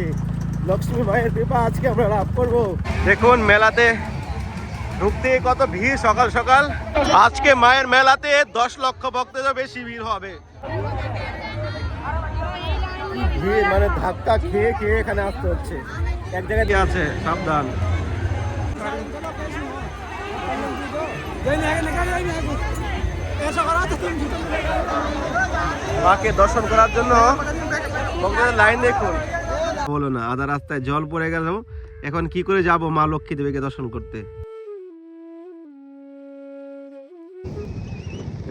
করতে লক্ষ্মী মায়ের কৃপা আজকে আমরা লাভ করব। দেখুন মেলাতে ঢুকতে কত ভিড় সকাল সকাল। আজকে মায়ের মেলাতে দশ লক্ষ ভক্তেরও বেশি ভিড় হবে। ভিড় মানে ধাক্কা খেয়ে খেয়ে এখানে আসতে হচ্ছে। এক জায়গায় আছে? সাবধান। মাকে দর্শন করার জন্য ভক্তদের লাইন দেখুন। বলো না। আধা রাস্তায় জল পড়ে গেল, এখন কি করে যাব মা লক্ষ্মী দেবীকে দর্শন করতে?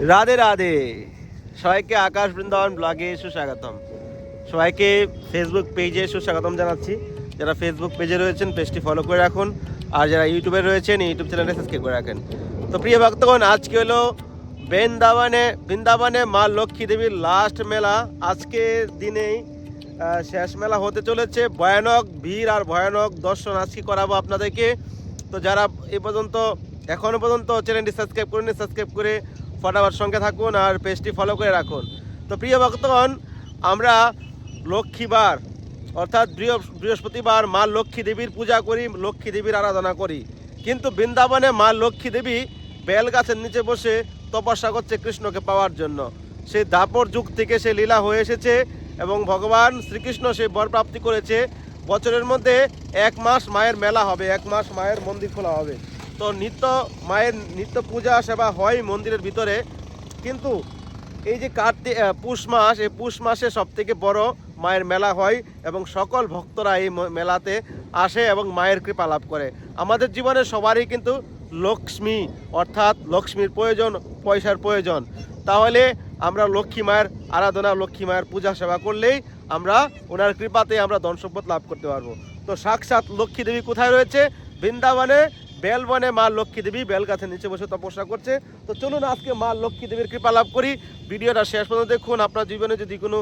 রাধে রাধে। সবাইকে আকাশ বৃন্দাবন ব্লগে সুস্বাগতম। সবাইকে ফেসবুক পেজে সুস্বাগতম জানাচ্ছি। যারা ফেসবুক পেজে রয়েছেন পেজটি ফলো করে রাখুন। আর যারা ইউটিউবে রয়েছেন ইউটিউব চ্যানেলে সাবস্ক্রাইব করে রাখেন। তো প্রিয় ভক্তগণ, আজকে হলো বৃন্দাবনে বৃন্দাবনে মা লক্ষ্মী দেবীর লাস্ট মেলা। আজকে দিনেই শেষ মেলা হতে চলেছে। ভয়ানক ভিড় আর ভয়ানক দর্শন আজকে করাবো আপনাদেরকে। তো যারা এ পর্যন্ত, এখনও পর্যন্ত চ্যানেলটি সাবস্ক্রাইব করেন সাবস্ক্রাইব করে ফটাফট সঙ্গে থাকুন আর পেজটি ফলো করে রাখুন। তো প্রিয় ভক্তগণ, আমরা লক্ষ্মীবার, অর্থাৎ বৃহস্পতিবার মা লক্ষ্মী দেবীর পূজা করি, লক্ষ্মী দেবীর আরাধনা করি। কিন্তু বৃন্দাবনে মা লক্ষ্মী দেবী বেল গাছের নিচে বসে তপস্যা করছে কৃষ্ণকে পাওয়ার জন্য। সেই দাপর যুগ থেকে সে লীলা হয়ে এসেছে। এবং ভগবান শ্রীকৃষ্ণ সেই বর প্রাপ্তি করেছে। বছরের মধ্যে এক মাস মায়ের মেলা হবে, এক মাস মায়ের মন্দির খোলা হবে। তো নিত্য মায়ের নিত্য পূজা সেবা হয় মন্দিরের ভিতরে। কিন্তু এই যে কার্তিক পুষ মাস, এই পুষ মাসে সব থেকে বড় মায়ের মেলা হয় এবং সকল ভক্তরা এই মেলাতে আসে এবং মায়ের কৃপা লাভ করে। আমাদের জীবনে সবারই কিন্তু লক্ষ্মী, অর্থাৎ লক্ষ্মীর প্রয়োজন, পয়সার প্রয়োজন। তাহলে আমরা লক্ষ্মী মায়ের আরাধনা, লক্ষ্মী মায়ের পূজা, সেবা করলেই আমরা ওনার কৃপাতে আমরা ধন সম্পদ লাভ করতে পারব। তো সাক্ষাৎ লক্ষ্মী দেবী কোথায় রয়েছে? বৃন্দাবনে, বেলবনে মা লক্ষ্মী দেবী বেল গাছের নিচে বসে তপস্যা করছে। তো চলুন আজকে মা লক্ষ্মী দেবীর কৃপা লাভ করি। ভিডিওটা শেষ পর্যন্ত দেখুন। আপনার জীবনে যদি কোনো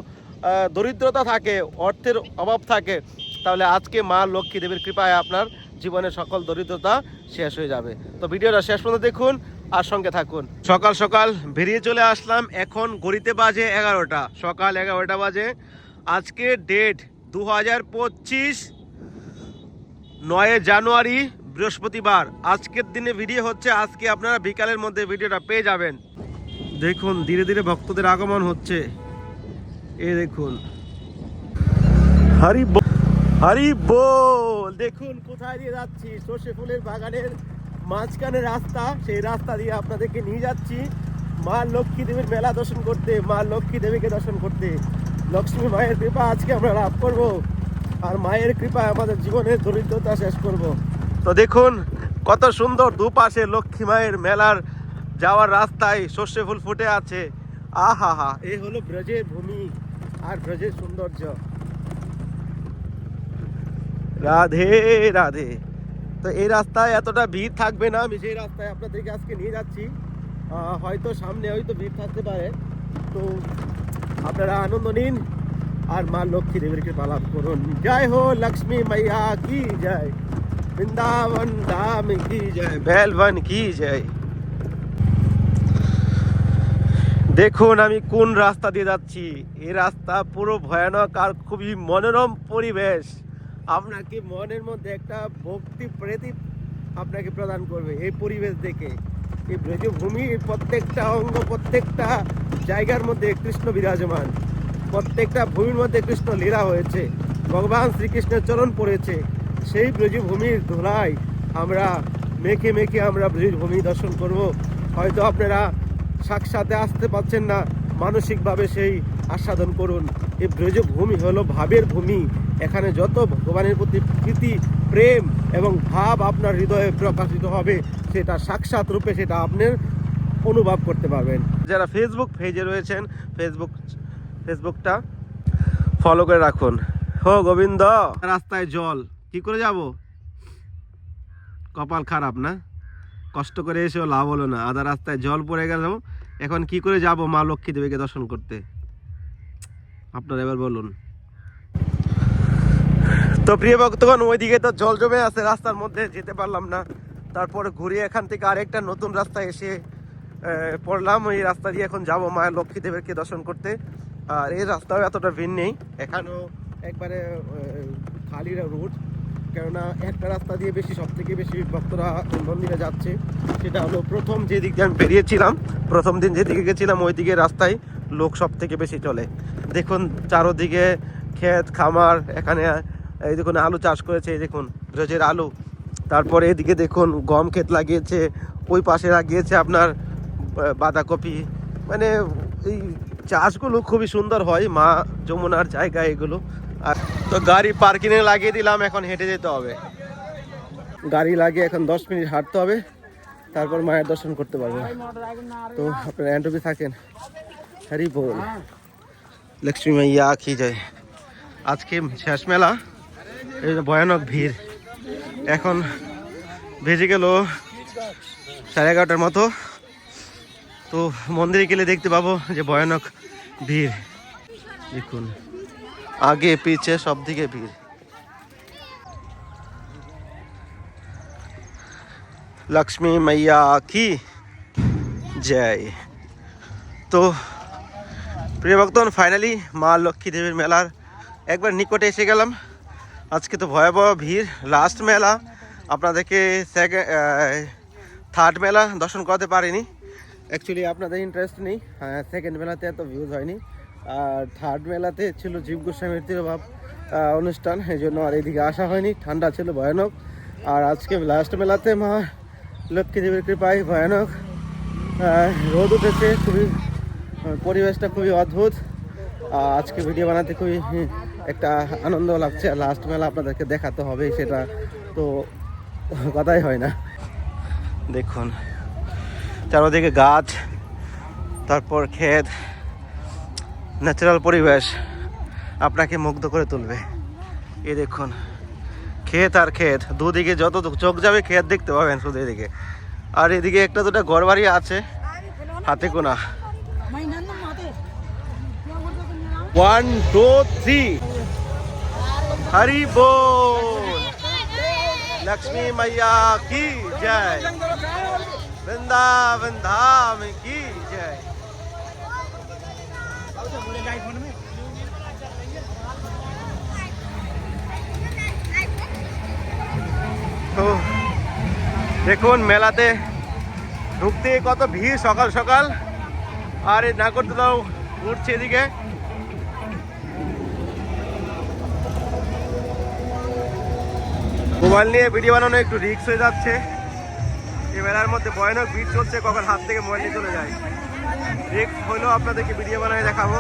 দরিদ্রতা থাকে, অর্থের অভাব থাকে, তাহলে আজকে মা লক্ষ্মী দেবীর কৃপায় আপনার জীবনে সকল দরিদ্রতা শেষ হয়ে যাবে। তো ভিডিওটা শেষ পর্যন্ত দেখুন। আর সঙ্গে থাকুন। সকাল সকাল বেরিয়ে চলে আসলাম এখন ঘড়িতে বাজে এগারোটা। সকাল এগারোটা বাজে। আজকে ডেট দু হাজার পঁচিশ নয় জানুয়ারি, বৃহস্পতিবার। আজকের দিনে ভিডিও হচ্ছে, আজকে আপনারা বিকালের মধ্যে ভিডিওটা পেয়ে যাবেন। দেখুন, ধীরে ধীরে ভক্তদের আগমন হচ্ছে। এ দেখুন। হরি হরি বল! দেখুন, কোথায় দিয়ে যাচ্ছি? সর্ষে ফুলের বাগানের মাঝখানে রাস্তা, সেই রাস্তা দিয়ে আপনাদেরকে নিয়ে যাচ্ছি। মা লক্ষ্মী দেবীর মেলা দর্শন করতে, মা লক্ষ্মী দেবীকে দর্শন করতে। লক্ষ্মী মায়ের কৃপা আজকে আমরা লাভ করব, আর মায়ের কৃপায় আমাদের জীবনের দরিদ্রতা শেষ করব। তো দেখুন, কত সুন্দর দুপাশে লক্ষ্মী মায়ের মেলার যাওয়ার রাস্তায় সর্ষে ফুল ফুটে আছে। আহা হা এই হলো ব্রজের ভূমি আর ব্রজের সৌন্দর্য। রাধে রাধে। তো এই রাস্তায় এতটা ভিড় থাকবে না, আমি সেই রাস্তায় আপনাদেরকে আজকে নিয়ে যাচ্ছি। হয়তো সামনে হয়তো ভিড় থাকতে পারে। তো আপনারা আনন্দ নিন আর মা লক্ষ্মী দেবীকে কৃপা লাভ করুন। জয় হো লক্ষ্মী মাইয়া, কি জয়? বৃন্দাবন ধাম, কি জয়? বেলবন কি জয়? দেখুন আমি কোন রাস্তা দিয়ে যাচ্ছি। এই রাস্তা পুরো ভয়ানক আর খুবই মনোরম পরিবেশ। আপনাকে মনের মধ্যে একটা ভক্তি প্রীতি আপনাকে প্রদান করবে এই পরিবেশ দেখে। এই ব্রজভূমির প্রত্যেকটা অঙ্গ, প্রত্যেকটা জায়গার মধ্যে কৃষ্ণ বিরাজমান। প্রত্যেকটা ভূমির মধ্যে কৃষ্ণ লীলা হয়েছে। ভগবান শ্রীকৃষ্ণের চরণ পড়েছে। সেই ব্রজভূমির ধুলায় আমরা মেখে মেখে আমরা ব্রজভূমি দর্শন করব। হয়তো আপনারা সাক্ষাতে আসতে পারছেন না। মানসিকভাবে সেই আস্বাদন করুন। এই ব্রজভূমি হলো ভাবের ভূমি। এখানে যত ভগবানের প্রতি প্রীতি, প্রেম এবং ভাব আপনার হৃদয়ে প্রকাশিত হবে, সেটা সাক্ষাৎ রূপে সেটা আপনার অনুভব করতে পারবেন। যারা ফেসবুক পেজে রয়েছেন ফেসবুক ফেসবুকটা ফলো করে রাখুন। হো গোবিন্দ! রাস্তায় জল, কি করে যাব? কপাল খারাপ না? কষ্ট করে এসেও লাভ হলো না। আধা রাস্তায় জল পড়ে গেল। এখন কি করে যাব মা লক্ষ্মী দেবীকে দর্শন করতে? আপনারা এবার বলুন। তো প্রিয় ভক্তগণ, ওইদিকে তো জল জমে আছে, রাস্তার মধ্যে যেতে পারলাম না। তারপরে ঘুরিয়ে এখান থেকে আরেকটা নতুন রাস্তা এসে পড়লাম। ওই রাস্তা দিয়ে এখন যাব মায়ের লক্ষ্মী দেবীকে দর্শন করতে। আর এই রাস্তাও এতটা ভিড় নেই। এখানেও একবারে খালি রুট কেননা একটা রাস্তা দিয়ে বেশি সব থেকে বেশি ভক্তরা মন্দিরে যাচ্ছে। সেটা হলো প্রথম যে দিক দিয়ে আমি বেরিয়েছিলাম, প্রথম দিন যেদিকে গেছিলাম ওই দিকে রাস্তায় লোক সব থেকে বেশি চলে। দেখুন, চারোদিকে ক্ষেত, খামার, এখানে এই দেখুন, আলু চাষ করেছে, এই দেখুন, রোজের আলু। তারপরে এদিকে দেখুন, গম ক্ষেত লাগিয়েছে, ওই পাশে লাগিয়েছে আপনার বাঁধাকপি। মানে এই চাষগুলো খুবই সুন্দর হয়, মা যমুনার জায়গা এগুলো। আর তো গাড়ি পার্কিংয়ে লাগিয়ে দিলাম, এখন হেঁটে যেতে হবে। গাড়ি লাগিয়ে এখন দশ মিনিট হাঁটতে হবে, তারপর মায়ের দর্শন করতে পারব। তো আপনারা অ্যান্টপি থাকেন, হ্যারি বল। লক্ষ্মী মাইয়া কি যায় আজকে শেষ মেলা। এই ভয়ানক ভিড়। এখন ভেজে গেল সাড়ে এগারোটার মতো। তো মন্দিরে গেলে দেখতে পাবো যে ভয়ানক ভিড়। দেখুন, আগে পিছে সব দিকে ভিড়। লক্ষ্মী মাইয়া কি? জয়। তো প্রিয় ভক্তগণ ফাইনালি মা লক্ষ্মী দেবীর মেলার একবার নিকটে এসে গেলাম। আজকে তো ভয়াবহ ভিড় লাস্ট মেলা। আপনাদেরকে সেকেন্ড থার্ড মেলা দর্শন করাতে পারিনি। অ্যাকচুয়ালি আপনাদের ইন্টারেস্ট নেই। সেকেন্ড মেলাতে এত ভিউজ হয়নি। আর থার্ড মেলাতে ছিল জীব গোস্বামীর তিরোভাব অনুষ্ঠান, এই জন্য আর এদিকে আসা হয়নি। ঠান্ডা ছিল, ভয়ানক। আর আজকে লাস্ট মেলাতে মা লক্ষ্মী দেবীর কৃপায় ভয়ানক। রোদ উঠেছে, খুবই পরিবেশটা খুবই অদ্ভুত। আজকে ভিডিও বানাতে খুবই একটা আনন্দ লাগছে আর লাস্ট মেলা আপনাদেরকে দেখাতে হবে সেটা তো কথাই হয় না। দেখুন চারোদিকে গাছ তারপর ক্ষেত ন্যাচারাল পরিবেশ আপনাকে মুগ্ধ করে তুলবে। এই দেখুন ক্ষেত আর ক্ষেত দুদিকে যত চোখ যাবে ক্ষেত দেখতে পাবেন শুধু এদিকে। আর এদিকে একটা দুটা ঘর বাড়ি আছে হাতে কোনা। ওয়ান টু থ্রি হরি बोल लक्ष्मी मैया की जय वृंदावन धाम की जय তো দেখুন মেলাতে ঢুকতে কত ভিড় সকাল সকাল আর এই নাগরদোলাও উঠছে এদিকে মোবাইল নিয়ে ভিডিও বানানো একটু রিস্ক হয়ে যাচ্ছে। এই মেলার মধ্যে ভয়ানক ভিড় চলছে, কখন হাত থেকে মোবাইল নিয়ে চলে যায়। রিস্ক হলেও আপনাদেরকে ভিডিও বানিয়ে দেখাবো।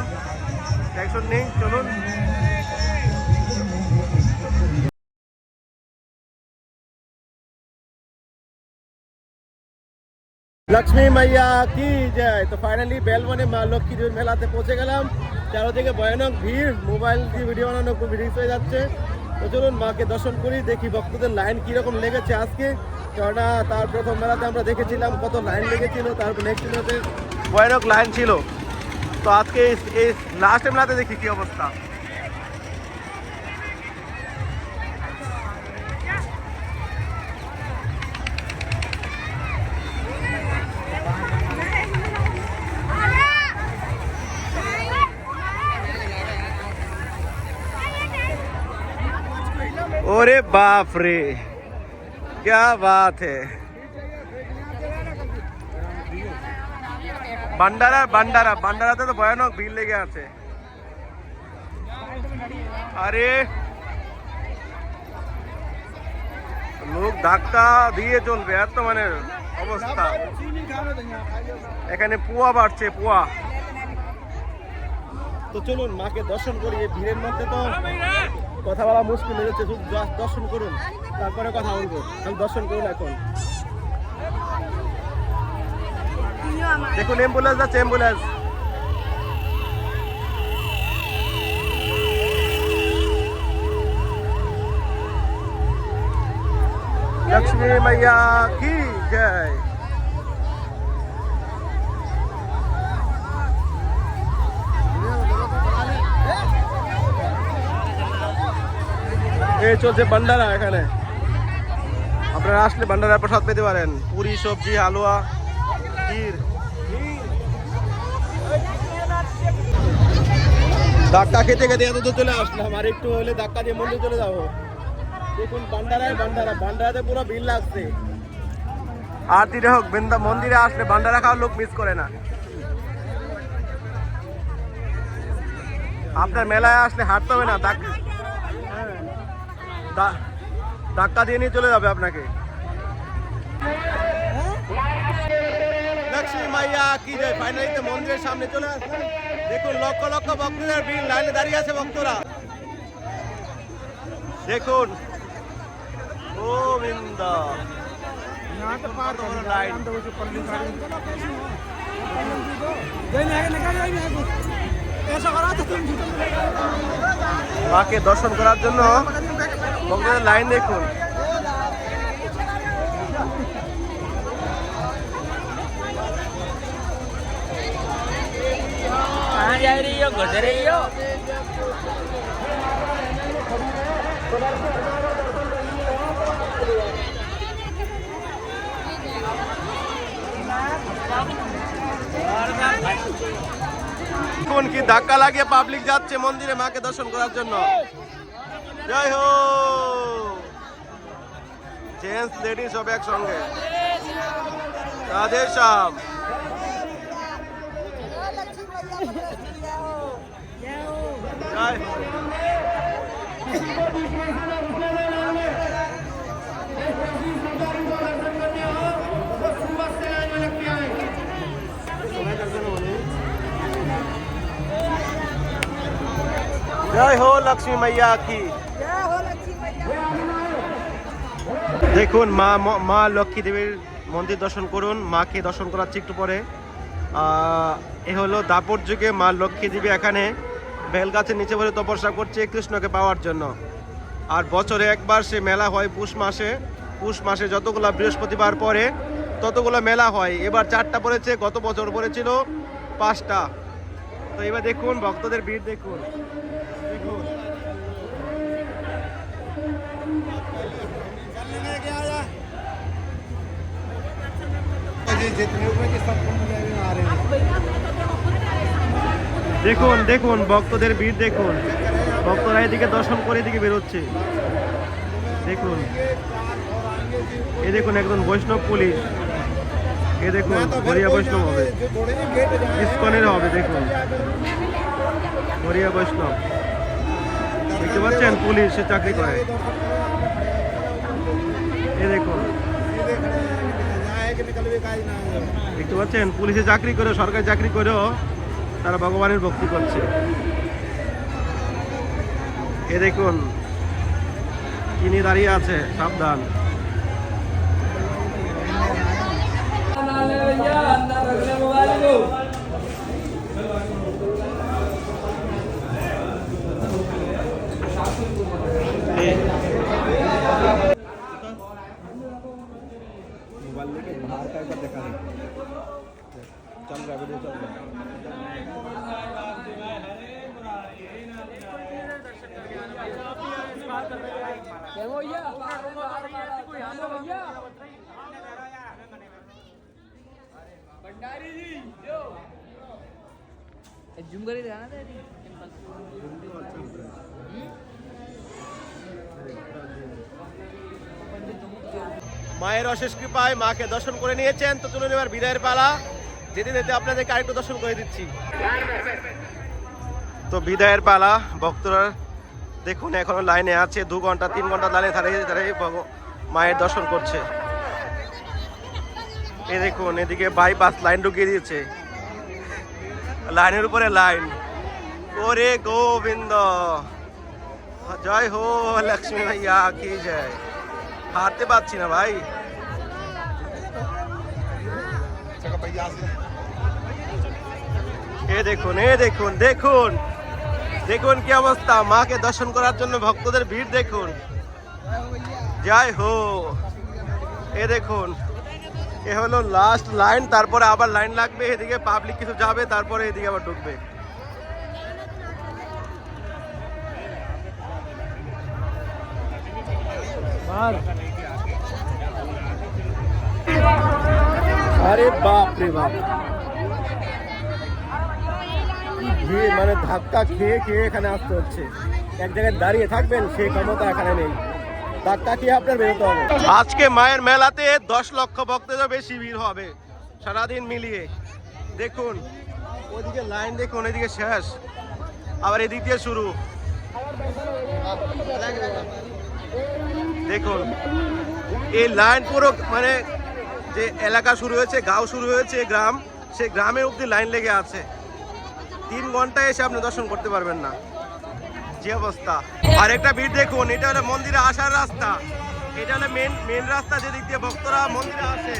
টেনশন নেই, চলুন। লক্ষ্মী মাইয়া, কি যায় তো ফাইনালি বেলবনে মা লক্ষ্মী দেবীর মেলাতে পৌঁছে গেলাম। চারোদিকে ভয়ানক ভিড়, মোবাইল দিয়ে ভিডিও বানানো খুব রিস্ক হয়ে যাচ্ছে। তো চলুন মাকে দর্শন করি, দেখি ভক্তদের লাইন কীরকম লেগেছে আজকে। কেননা তার প্রথম মেলাতে আমরা দেখেছিলাম কত লাইন লেগেছিল তারপর নেক্সট মেলাতে ভয়ানক লাইন ছিল। তো আজকে এই- লাস্ট মেলাতে দেখি কি অবস্থা। ওরে বাপ রে क्या बात है বান্ডারা বান্ডারা বান্ডারাতে তো ভয়ানক ভিড় লেগে আছে আরে লোক ধাক্কা দিয়ে চলবে এত মানে অবস্থা এখানে পুয়া বাড়ছে পুয়া তো চলুন মাকে দর্শন করি এই ভিড়ের মধ্যে তো কথা বলা মুশকিল হয়ে যাচ্ছে শুধু দ- দর্শন করুন তারপরে কথা বলবো আমি দর্শন করুন এখন দেখুন অ্যাম্বুলেন্স যাচ্ছে অ্যাম্বুলেন্স लक्ष्मी मैया की जय এই চলছে ভান্ডারা এখানে। আপনারা আসলে ভান্ডারা প্রসাদ পেতে পারেন। পুরি, সবজি, হালুয়া, ক্ষীর। ধাক্কা খেতে খেতে এত দূর চলে আসলাম। আর একটু হলে ধাক্কা দিয়ে মন্দির চলে যাব। দেখুন বান্ডারায় বান্ডারা বান্ডারাতে পুরো ভিড় লাগছে। আর দিনে হোক মন্দিরে আসলে বান্ডারা খাওয়ার লোক মিস করে না। আপনার মেলায় আসলে হাঁটতে হবে না। ধাক্কা ধাক্কা দিয়ে নিয়ে চলে যাবে আপনাকে। মাইয়া মন্দিরের সামনে চলে দেখুন লক্ষ লক্ষ লাইনে দাঁড়িয়ে আছে ভক্তরা। দেখুন। ও বৃন্দা কত বড় লাইন। মাকে দর্শন করার জন্য লাইন দেখুন। কোন কি ধাক্কা লাগিয়ে পাবলিক যাচ্ছে মন্দিরে মাকে দর্শন করার জন্য। জয় হো জেন্টস লেডিস সব একসঙ্গে রাধে শ্যাম জয় হো জয় হো লক্ষ্মী মাইয়া দেখুন, মা মা লক্ষ্মী দেবীর মন্দির দর্শন করুন, মাকে দর্শন করাচ্ছি একটু পরে। এ হলো দাপর যুগে মা লক্ষ্মী দেবী এখানে বেলগাছের নিচে বসে তপস্যা করছে কৃষ্ণকে পাওয়ার জন্য। আর বছরে একবার সে মেলা হয় পুষ মাসে। পুষ মাসে যতগুলা বৃহস্পতিবার পরে ততগুলো মেলা হয়। এবার চারটা পড়েছে, গত বছর পড়েছিল পাঁচটা। তো এবার দেখুন, ভক্তদের ভিড় দেখুন। দেখুন। দেখুন দেখুন, ভক্তদের ভিড় দেখুন। ভক্তরা এদিকে দর্শন করে এদিকে বেরোচ্ছে। দেখুন। এ দেখুন একজন বৈষ্ণব পুলিশ। এ দেখুন হরিয়া বৈষ্ণব হবে। ইস্কনের হবে, দেখুন। গড়িয়া বৈষ্ণব। দেখতে পাচ্ছেন? পুলিশ, সে চাকরি করে। দেখুন। দেখতে পাচ্ছেন? পুলিশে চাকরি করে সরকারি চাকরি করেও তারা ভগবানের ভক্তি করছে। এ দেখুন কিনি দাঁড়িয়ে আছে? সাবধান। जूम करी दिखाना था মায়ের অশেষ কৃপায় মাকে দর্শন করে নিয়েছেন তো চলুন এবার বিদায়ের পালা যেতে যেতে আপনাদেরকে আরেকটু দর্শন করে দিচ্ছি। তো বিদায়ের পালা, ভক্তরা দেখুন, এখনও লাইনে আছে, দু ঘণ্টা, তিন ঘণ্টা লাইনে দাঁড়িয়ে দাঁড়িয়ে মায়ের দর্শন করছে। এই দেখুন, এদিকে বাইপাস লাইন ঢুকিয়ে দিয়েছে। লাইনের উপরে লাইন ওরে গোবিন্দ! জয় হো, লক্ষ্মী ভাইয়া কি জয়। হারতে পারছি না ভাই। এ দেখুন এ দেখুন দেখুন। দেখুন কি অবস্থা। মাকে দর্শন করার জন্য ভক্তদের ভিড় দেখুন। জয় হো এ দেখুন, এ হলো লাস্ট লাইন তারপরে আবার লাইন লাগবে, এদিকে পাবলিক কিছু যাবে, তারপরে এদিকে আবার ঢুকবে। আরে বাপ রে বাপ। ভিড় মানে ধাক্কা খেয়ে খেয়ে এখানে আসতে হচ্ছে। এক জায়গায় দাঁড়িয়ে থাকবেন সেই ক্ষমতা এখানে নেই। ধাক্কা খেয়ে আপনার বেরোতে হবে। আজকে মায়ের মেলাতে দশ লক্ষ ভক্তেরও বেশি ভিড় হবে, সারাদিন মিলিয়ে। দেখুন, ওদিকে লাইন দেখুন এদিকে শেষ। আবার এদিক দিয়ে শুরু। দেখুন, এই লাইন পুরো মানে যে এলাকা শুরু হয়েছে, গাঁও শুরু হয়েছে, গ্রাম, সেই গ্রামে অব্দি লাইন লেগে আছে। তিন ঘন্টায় এসে আপনি দর্শন করতে পারবেন না। যে অবস্থা? আর একটা ভিড় দেখুন, এটা হলো মন্দিরে আসার রাস্তা। এটা হলো মেন মেন রাস্তা যেদিক দিয়ে ভক্তরা মন্দিরে আসে।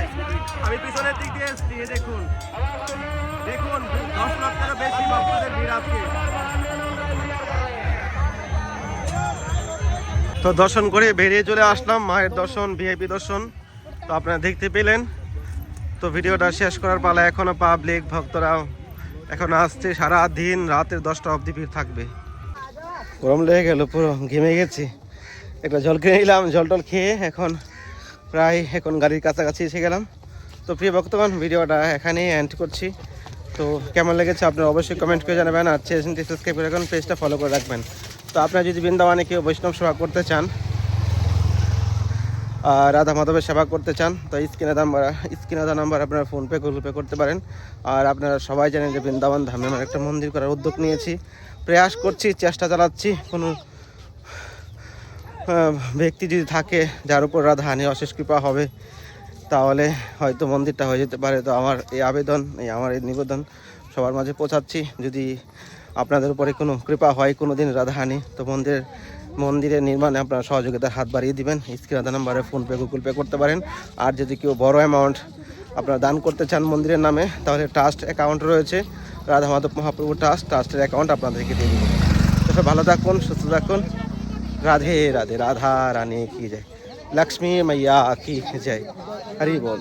আমি পিছনের দিক দিয়ে এসছি দেখুন। দেখুন, দশ লক্ষেরও বেশি ভক্তদের ভিড় আজকে। তো দর্শন করে বেরিয়ে চলে আসলাম, মায়ের দর্শন, ভিআইপি দর্শন। তো আপনারা দেখতে পেলেন। তো ভিডিওটা শেষ করার পালা এখনও পাবলিক ভক্তরা এখন আসছে সারা দিন রাতের দশটা অবধি ভিড় থাকবে। গরম লেগে গেল, পুরো ঘেমে গেছি। একটা জল কিনে নিলাম, জল টল খেয়ে এখন প্রায় এখন গাড়ির কাছাকাছি এসে গেলাম। তো প্রিয় ভক্তগণ, ভিডিওটা এখানেই এন্ড করছি। তো কেমন লেগেছে আপনারা অবশ্যই কমেন্ট করে জানাবেন আর চ্যানেলটি সাবস্ক্রাইব করে রাখুন পেজটা ফলো করে রাখবেন। তো আপনারা যদি বৃন্দাবনে কেউ বৈষ্ণব সেবা করতে চান রাধা মাধবের সেবা করতে চান, তো স্ক্রিনে নাম্বার স্ক্রিনে নাম্বার আপনারা ফোনপে, গুগল পে করতে পারেন। আর আপনারা সবাই জানেন যে বৃন্দাবন ধামে আমার একটা মন্দির করার উদ্যোগ নিয়েছি। প্রয়াস করছি, চেষ্টা চালাচ্ছি। কোনো ব্যক্তি যদি থাকে যার উপর রাধা হানি অশেষ কৃপা হবে, তাহলে হয়তো মন্দিরটা হয়ে যেতে পারে। তো আমার এই আবেদন, এই আমার এই নিবেদন সবার মাঝে পৌঁছাচ্ছি। যদি আপনাদের উপরে কোনো কৃপা হয় কোনো দিন রাধাহানি তো মন্দিরের মন্দিরের নির্মাণে আপনারা সহযোগিতার হাত বাড়িয়ে দিবেন। স্ক্রিন আধার নাম্বারে ফোনপে, গুগল পে করতে পারেন। আর যদি কেউ বড় অ্যামাউন্ট আপনারা দান করতে চান মন্দিরের নামে, তাহলে ট্রাস্ট অ্যাকাউন্ট রয়েছে। রাধা মাধব মহাপ্রভু ট্রাস্ট ট্রাস্টের অ্যাকাউন্ট আপনাদেরকে দিয়ে দেবো। তো ভালো থাকুন, সুস্থ থাকুন। রাধে রাধে, রাধা রানী কি জয়। লক্ষ্মী মাইয়া কি জয়। হরি বল।